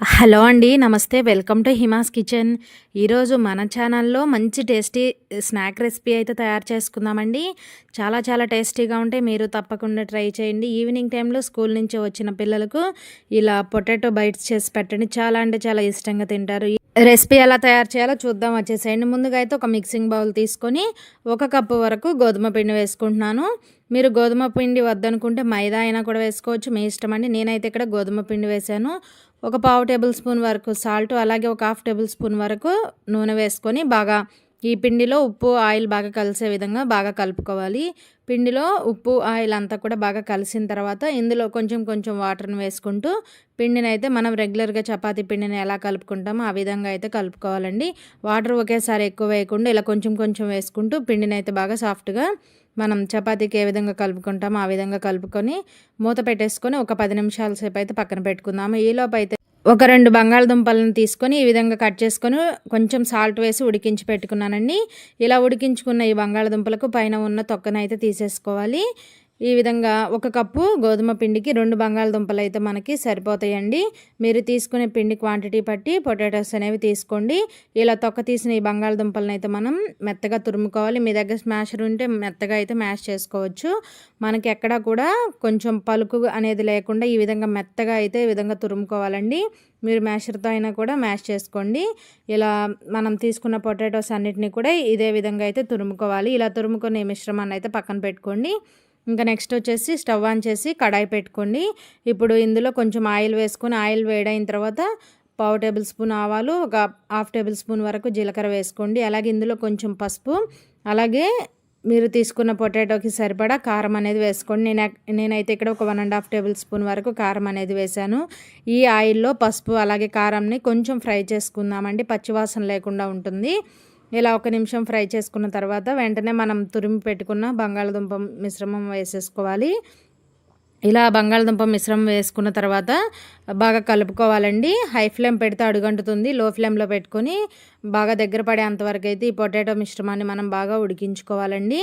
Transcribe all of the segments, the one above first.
Hello అండి నమస్తే. Welcome to Hima's kitchen. ఈరోజు మన ఛానల్లో మంచి టేస్టీ స్నాక్ రెసిపీ అయితే తయారు చేసుకుందామండి. చాలా చాలా టేస్టీగా ఉంటే మీరు తప్పకుండా ట్రై చేయండి. ఈవినింగ్ టైంలో స్కూల్ నుంచి వచ్చిన పిల్లలకు ఇలా పొటాటో బైట్స్ చేసి పెట్టండి. చాలా అంటే చాలా ఇష్టంగా తింటారు. రెసిపీ ఎలా తయారు చేయాలో చూద్దాం వచ్చేసేయండి ముందుగా అయితే ఒక మిక్సింగ్ బౌల్ తీసుకొని ఒక కప్పు వరకు గోధుమ పిండి వేసుకుంటున్నాను. మీరు గోధుమ పిండి వద్దనుకుంటే మైదా అయినా కూడా వేసుకోవచ్చు. మీ ఇష్టం అండి. నేనైతే ఇక్కడ గోధుమ పిండి వేసాను. ఒక పావు టేబుల్ స్పూన్ వరకు సాల్ట్ అలాగే ఒక హాఫ్ టేబుల్ స్పూన్ వరకు నూనె వేసుకొని బాగా ఈ పిండిలో ఉప్పు ఆయిల్ బాగా కలిసే విధంగా బాగా కలుపుకోవాలి. పిండిలో ఉప్పు ఆయిల్ అంతా కూడా బాగా కలిసిన తర్వాత ఇందులో కొంచెం కొంచెం వాటర్ని వేసుకుంటూ పిండిని అయితే మనం రెగ్యులర్గా చపాతీ పిండిని ఎలా కలుపుకుంటామో ఆ విధంగా అయితే కలుపుకోవాలండి. వాటర్ ఒకేసారి ఎక్కువ వేయకుండా ఇలా కొంచెం కొంచెం వేసుకుంటూ పిండిని అయితే బాగా సాఫ్ట్గా మనం చపాతీకి ఏ విధంగా కలుపుకుంటామో ఆ విధంగా కలుపుకొని మూత పెట్టేసుకొని ఒక పది నిమిషాల సేపు అయితే పక్కన పెట్టుకుందాము. ఈలోపు అయితే ఒక రెండు బంగాళదుంపలను తీసుకొని ఈ విధంగా కట్ చేసుకొని కొంచెం సాల్ట్ వేసి ఉడికించి పెట్టుకున్నానండి. ఇలా ఉడికించుకున్న ఈ బంగాళదుంపలకు పైన ఉన్న తొక్కనైతే తీసేసుకోవాలి. ఈ విధంగా ఒక కప్పు గోధుమ పిండికి రెండు బంగాళదుంపలు అయితే మనకి సరిపోతాయండి. మీరు తీసుకునే పిండి క్వాంటిటీ బట్టి పొటాటోస్ అనేవి తీసుకోండి. ఇలా తొక్క తీసిన ఈ బంగాళదుంపలను అయితే మనం మెత్తగా తురుముకోవాలి. మీ దగ్గర స్మాషర్ ఉంటే మెత్తగా అయితే మ్యాష్ చేసుకోవచ్చు. మనకి ఎక్కడా కూడా కొంచెం పలుకు అనేది లేకుండా ఈ విధంగా మెత్తగా అయితే ఈ విధంగా తురుముకోవాలండి. మీరు మ్యాషర్తో అయినా కూడా మ్యాష్ చేసుకోండి. ఇలా మనం తీసుకున్న పొటాటోస్ అన్నిటిని కూడా ఇదే విధంగా అయితే తురుముకోవాలి. ఇలా తురుముకునే మిశ్రమాన్ని అయితే పక్కన పెట్టుకోండి. ఇంకా నెక్స్ట్ వచ్చేసి స్టవ్ ఆన్ చేసి కడాయి పెట్టుకోండి. ఇప్పుడు ఇందులో కొంచెం ఆయిల్ వేసుకొని ఆయిల్ వేడైన తర్వాత పావు టేబుల్ స్పూన్ ఆవాలు ఒక హాఫ్ టేబుల్ స్పూన్ వరకు జీలకర్ర వేసుకోండి. అలాగే ఇందులో కొంచెం పసుపు అలాగే మీరు తీసుకున్న పొటాటోకి సరిపడా కారం అనేది వేసుకోండి. నేను నేనైతే ఇక్కడ ఒక one and half tablespoon వరకు కారం అనేది వేశాను. ఈ ఆయిల్లో పసుపు అలాగే కారంని కొంచెం ఫ్రై చేసుకుందామండి. పచ్చివాసన లేకుండా ఉంటుంది. ఇలా ఒక నిమిషం ఫ్రై చేసుకున్న తర్వాత వెంటనే మనం తురిమి పెట్టుకున్న బంగాళదుంప మిశ్రమం వేసేసుకోవాలి. ఇలా బంగాళదుంప మిశ్రమం వేసుకున్న తర్వాత బాగా కలుపుకోవాలండి. హై ఫ్లేమ్ పెడితే అడుగంటుతుంది. లో ఫ్లేమ్లో పెట్టుకొని బాగా దగ్గర పడేంతవరకు అయితే ఈ పొటాటో మిశ్రమాన్ని మనం బాగా ఉడికించుకోవాలండి.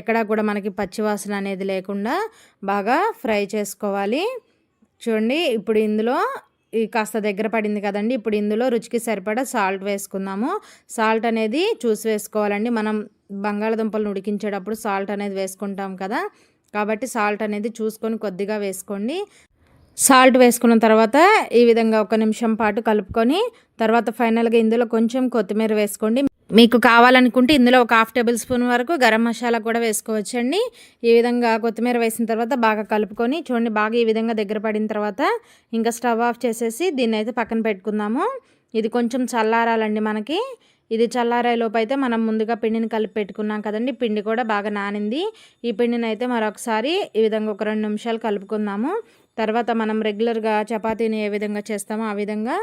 ఎక్కడా కూడా మనకి పచ్చివాసన అనేది లేకుండా బాగా ఫ్రై చేసుకోవాలి. చూడండి ఇప్పుడు ఇందులో కాస్త దగ్గర పడింది కదండి. ఇప్పుడు ఇందులో రుచికి సరిపడా సాల్ట్ వేసుకుందాము. సాల్ట్ అనేది చూసి వేసుకోవాలండి. మనం బంగాళదుంపలను ఉడికించేటప్పుడు సాల్ట్ అనేది వేసుకుంటాం కదా. కాబట్టి సాల్ట్ అనేది చూసుకొని కొద్దిగా వేసుకోండి. సాల్ట్ వేసుకున్న తర్వాత ఈ విధంగా ఒక నిమిషం పాటు కలుపుకొని తర్వాత ఫైనల్గా ఇందులో కొంచెం కొత్తిమీర వేసుకోండి. మీకు కావాలనుకుంటే ఇందులో ఒక హాఫ్ టేబుల్ స్పూన్ వరకు గరం మసాలా కూడా వేసుకోవచ్చండి. ఈ విధంగా కొత్తిమీర వేసిన తర్వాత బాగా కలుపుకొని చూడండి బాగా ఈ విధంగా దగ్గర పడిన తర్వాత ఇంకా స్టవ్ ఆఫ్ చేసేసి దీన్ని అయితే పక్కన పెట్టుకుందాము. ఇది కొంచెం చల్లారాలండి మనకి. ఇది చల్లారేలోపు అయితే మనం ముందుగా పిండిని కలిపి పెట్టుకున్నాం కదండి పిండి కూడా బాగా నానింది. ఈ పిండిని అయితే మరొకసారి ఈ విధంగా ఒక రెండు నిమిషాలు కలుపుకుందాము. తర్వాత మనం రెగ్యులర్గా చపాతీని ఏ విధంగా చేస్తామో ఆ విధంగా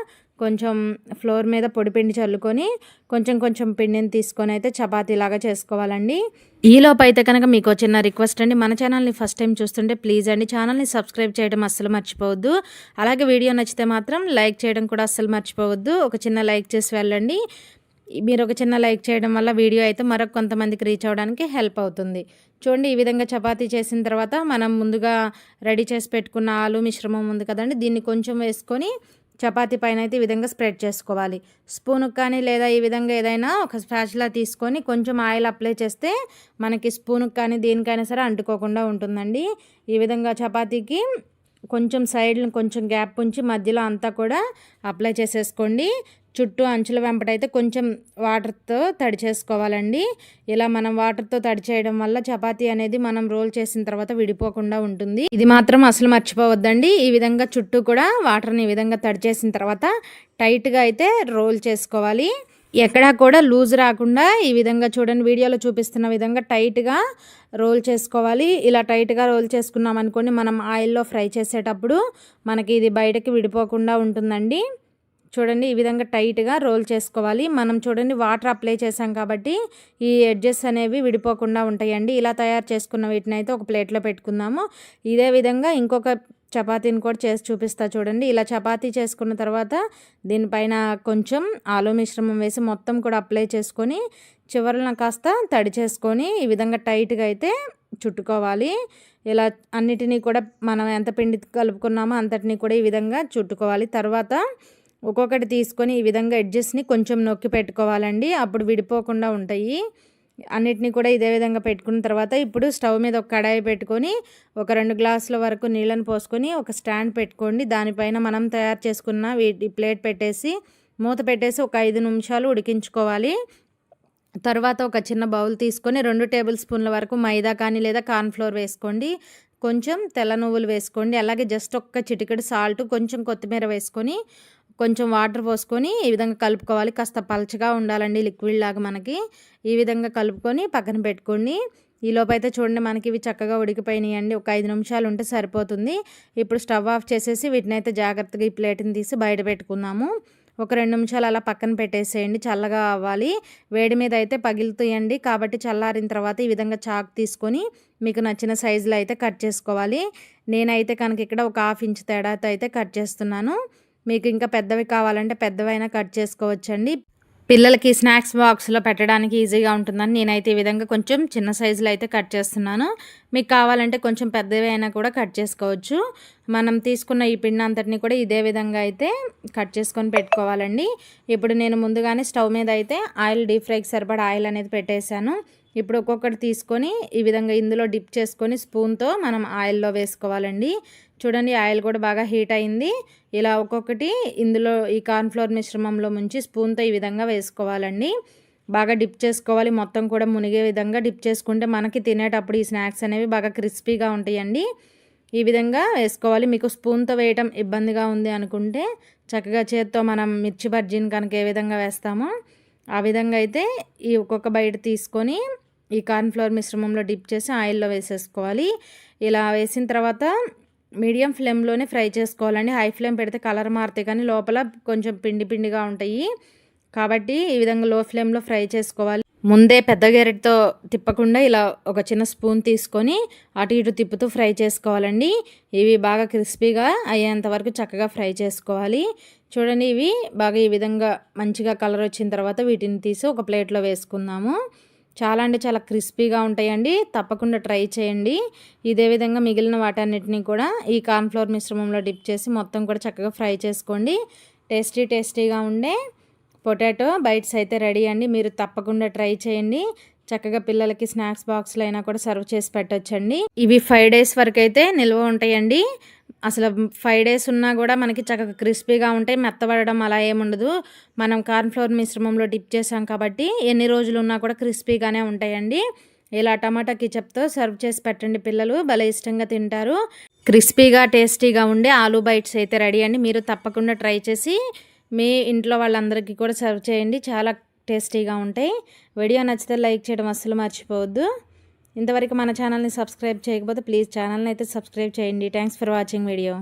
కొంచెం ఫ్లోర్ మీద పొడిపిండి చల్లుకొని కొంచెం కొంచెం పిండిని తీసుకొని అయితే చపాతీలాగా చేసుకోవాలండి. ఈలోపు అయితే కనుక మీకు చిన్న రిక్వెస్ట్ అండి. మన ఛానల్ని ఫస్ట్ టైం చూస్తుంటే ప్లీజ్ అండి. ఛానల్ని సబ్స్క్రైబ్ చేయడం అస్సలు మర్చిపోవద్దు. అలాగే వీడియో నచ్చితే మాత్రం లైక్ చేయడం కూడా అస్సలు మర్చిపోవద్దు. ఒక చిన్న లైక్ చేసి వెళ్ళండి. మీరు ఒక చిన్న లైక్ చేయడం వల్ల వీడియో అయితే మరొక కొంతమందికి రీచ్ అవ్వడానికి హెల్ప్ అవుతుంది. చూడండి ఈ విధంగా చపాతీ చేసిన తర్వాత మనం ముందుగా రెడీ చేసి పెట్టుకున్న ఆలు మిశ్రమం ఉంది కదండి దీన్ని కొంచెం వేసుకొని చపాతీ పైన అయితే ఈ విధంగా స్ప్రెడ్ చేసుకోవాలి. స్పూన్కి కానీ లేదా ఈ విధంగా ఏదైనా ఒక స్పాచ్లా తీసుకొని కొంచెం ఆయిల్ అప్లై చేస్తే మనకి స్పూన్కి కానీ దేనికైనా సరే అంటుకోకుండా ఉంటుందండి. ఈ విధంగా చపాతీకి కొంచెం సైడ్లను కొంచెం గ్యాప్ ఉంచి మధ్యలో అంతా కూడా అప్లై చేసేసుకోండి. చుట్టూ అంచుల వెంపటైతే కొంచెం వాటర్తో తడి చేసుకోవాలండి. ఇలా మనం వాటర్తో తడి చేయడం వల్ల చపాతీ అనేది మనం రోల్ చేసిన తర్వాత విడిపోకుండా ఉంటుంది. ఇది మాత్రం అసలు మర్చిపోవద్దండి. ఈ విధంగా చుట్టూ కూడా వాటర్ని ఈ విధంగా తడి చేసిన తర్వాత టైట్గా అయితే రోల్ చేసుకోవాలి. ఎక్కడా కూడా లూజ్ రాకుండా ఈ విధంగా చూడండి వీడియోలో చూపిస్తున్న విధంగా టైట్గా రోల్ చేసుకోవాలి. ఇలా టైట్గా రోల్ చేసుకున్నాం అనుకోండి మనం ఆయిల్లో ఫ్రై చేసేటప్పుడు మనకి ఇది బయటకి విడిపోకుండా ఉంటుందండి. చూడండి ఈ విధంగా టైట్గా రోల్ చేసుకోవాలి. మనం చూడండి వాటర్ అప్లై చేసాం కాబట్టి ఈ ఎడ్జెస్ అనేవి విడిపోకుండా ఉంటాయండి. ఇలా తయారు చేసుకున్న వీటిని అయితే ఒక ప్లేట్లో పెట్టుకుందాము. ఇదే విధంగా ఇంకొక చపాతీని కూడా చేసి చూపిస్తా చూడండి. ఇలా చపాతీ చేసుకున్న తర్వాత దీనిపైన కొంచెం ఆలు మిశ్రమం వేసి మొత్తం కూడా అప్లై చేసుకొని చివరన కాస్త తడి చేసుకొని ఈ విధంగా టైట్గా అయితే చుట్టుకోవాలి. ఇలా అన్నిటినీ కూడా మనం ఎంత పిండి కలుపుకున్నామో అంతటినీ కూడా ఈ విధంగా చుట్టుకోవాలి. తర్వాత ఒక్కొక్కటి తీసుకొని ఈ విధంగా ఎడ్జెస్ని కొంచెం నొక్కి పెట్టుకోవాలండి. అప్పుడు విడిపోకుండా ఉంటాయి. అన్నిటినీ కూడా ఇదే విధంగా పెట్టుకున్న తర్వాత ఇప్పుడు స్టవ్ మీద ఒక కడాయి పెట్టుకొని ఒక రెండు గ్లాసుల వరకు నీళ్ళని పోసుకొని ఒక స్టాండ్ పెట్టుకోండి. దానిపైన మనం తయారు చేసుకున్న వీటి ప్లేట్ పెట్టేసి మూత పెట్టేసి ఒక ఐదు నిమిషాలు ఉడికించుకోవాలి. తర్వాత ఒక చిన్న బౌల్ తీసుకొని రెండు టేబుల్ స్పూన్ల వరకు మైదా కానీ లేదా కార్న్ఫ్లోర్ వేసుకోండి. కొంచెం తెల్ల నువ్వులు వేసుకోండి. అలాగే జస్ట్ ఒక్క చిటికెడు సాల్ట్ కొంచెం కొత్తిమీర వేసుకొని కొంచెం వాటర్ పోసుకొని ఈ విధంగా కలుపుకోవాలి. కాస్త పలచగా ఉండాలండి లిక్విడ్ లాగా మనకి. ఈ విధంగా కలుపుకొని పక్కన పెట్టుకోండి. ఈ లోపైతే చూడండి మనకి ఇవి చక్కగా ఉడికిపోయినాయండి. ఒక ఐదు నిమిషాలు ఉంటే సరిపోతుంది. ఇప్పుడు స్టవ్ ఆఫ్ చేసేసి వీటిని అయితే జాగ్రత్తగా ఈ ప్లేట్ని తీసి బయట పెట్టుకుందాము. ఒక రెండు నిమిషాలు అలా పక్కన పెట్టేసేయండి. చల్లగా అవ్వాలి. వేడి మీద అయితే పగిలితాయండి. కాబట్టి చల్లారిన తర్వాత ఈ విధంగా చాక్ తీసుకొని మీకు నచ్చిన సైజులో అయితే కట్ చేసుకోవాలి. నేనైతే కనుక ఇక్కడ ఒక హాఫ్ ఇంచ్ తేడాతో అయితే కట్ చేస్తున్నాను. మీకు ఇంకా పెద్దవి కావాలంటే పెద్దవైనా కట్ చేసుకోవచ్చండి. పిల్లలకి స్నాక్స్ బాక్స్లో పెట్టడానికి ఈజీగా ఉంటుందని నేనైతే ఈ విధంగా కొంచెం చిన్న సైజులో అయితే కట్ చేస్తున్నాను. మీకు కావాలంటే కొంచెం పెద్దవి అయినా కూడా కట్ చేసుకోవచ్చు. మనం తీసుకున్న ఈ పిండి అంతటిని కూడా ఇదే విధంగా అయితే కట్ చేసుకొని పెట్టుకోవాలండి. ఇప్పుడు నేను ముందుగానే స్టవ్ మీద అయితే ఆయిల్ డీప్ ఫ్రైకి సరిపడా ఆయిల్ అనేది పెట్టేశాను. ఇప్పుడు ఒక్కొక్కటి తీసుకొని ఈ విధంగా ఇందులో డిప్ చేసుకొని స్పూన్తో మనం ఆయిల్లో వేసుకోవాలండి. చూడండి ఆయిల్ కూడా బాగా హీట్ అయింది. ఇలా ఒక్కొక్కటి ఇందులో ఈ కార్న్ఫ్లోర్ మిశ్రమంలో ముంచి స్పూన్తో ఈ విధంగా వేసుకోవాలండి. బాగా డిప్ చేసుకోవాలి. మొత్తం కూడా మునిగే విధంగా డిప్ చేసుకుంటే మనకి తినేటప్పుడు ఈ స్నాక్స్ అనేవి బాగా క్రిస్పీగా ఉంటాయండి. ఈ విధంగా వేసుకోవాలి. మీకు స్పూన్తో వేయటం ఇబ్బందిగా ఉంది అనుకుంటే చక్కగా చేత్తో మనం మిర్చి బజ్జీని కనుక ఏ విధంగా వేస్తామో ఆ విధంగా అయితే ఈ ఒక్కొక్క బయట తీసుకొని ఈ కార్న్ఫ్లవర్ మిశ్రమంలో డిప్ చేసి ఆయిల్లో వేసేసుకోవాలి. ఇలా వేసిన తర్వాత మీడియం ఫ్లేమ్లోనే ఫ్రై చేసుకోవాలండి. హై ఫ్లేమ్ పెడితే కలర్ మారుతాయి కానీ లోపల కొంచెం పిండి పిండిగా ఉంటాయి. కాబట్టి ఈ విధంగా లో ఫ్లేమ్లో ఫ్రై చేసుకోవాలి. ముందే పెద్ద గెరెట్తో తిప్పకుండా ఇలా ఒక చిన్న స్పూన్ తీసుకొని అటు ఇటు తిప్పుతూ ఫ్రై చేసుకోవాలండి. ఇవి బాగా క్రిస్పీగా అయ్యేంత వరకు చక్కగా ఫ్రై చేసుకోవాలి. చూడండి ఇవి బాగా ఈ విధంగా మంచిగా కలర్ వచ్చిన తర్వాత వీటిని తీసి ఒక ప్లేట్లో వేసుకుందాము. చాలా అంటే చాలా క్రిస్పీగా ఉంటాయండి. తప్పకుండా ట్రై చేయండి. ఇదే విధంగా మిగిలిన వాటన్నిటిని కూడా ఈ కార్న్ఫ్లవర్ మిశ్రమంలో డిప్ చేసి మొత్తం కూడా చక్కగా ఫ్రై చేసుకోండి. టేస్టీ టేస్టీగా ఉండే పొటాటో బైట్స్ అయితే రెడీ అండి. మీరు తప్పకుండా ట్రై చేయండి. చక్కగా పిల్లలకి స్నాక్స్ బాక్స్లో అయినా కూడా సర్వ్ చేసి పెట్టచ్చండి. ఇవి ఫైవ్ డేస్ వరకు అయితే నిల్వ ఉంటాయండి. అసలు ఫైవ్ డేస్ ఉన్నా కూడా మనకి చక్కగా క్రిస్పీగా ఉంటాయి మెత్తబడడం అలా ఏముండదు మనం కార్న్ఫ్లోర్ మిశ్రమంలో డిప్ చేసాం కాబట్టి ఎన్ని రోజులు ఉన్నా కూడా క్రిస్పీగానే ఉంటాయండి. ఇలా టమాటా కిచప్తో సర్వ్ చేసి పెట్టండి పిల్లలు భలే ఇష్టంగా తింటారు. క్రిస్పీగా టేస్టీగా ఉండే ఆలూ బైట్స్ అయితే రెడీ అండి. మీరు తప్పకుండా ట్రై చేసి మీ ఇంట్లో వాళ్ళందరికీ కూడా సర్వ్ చేయండి. చాలా టేస్టీగా ఉంటాయి. వీడియో నచ్చితే లైక్ చేయడం అస్సలు మర్చిపోవద్దు. ఇంతవరకు మన ఛానల్ని సబ్స్క్రైబ్ చేయకపోతే ప్లీజ్ ఛానల్ని అయితే సబ్స్క్రైబ్ చేయండి. Thanks for watching video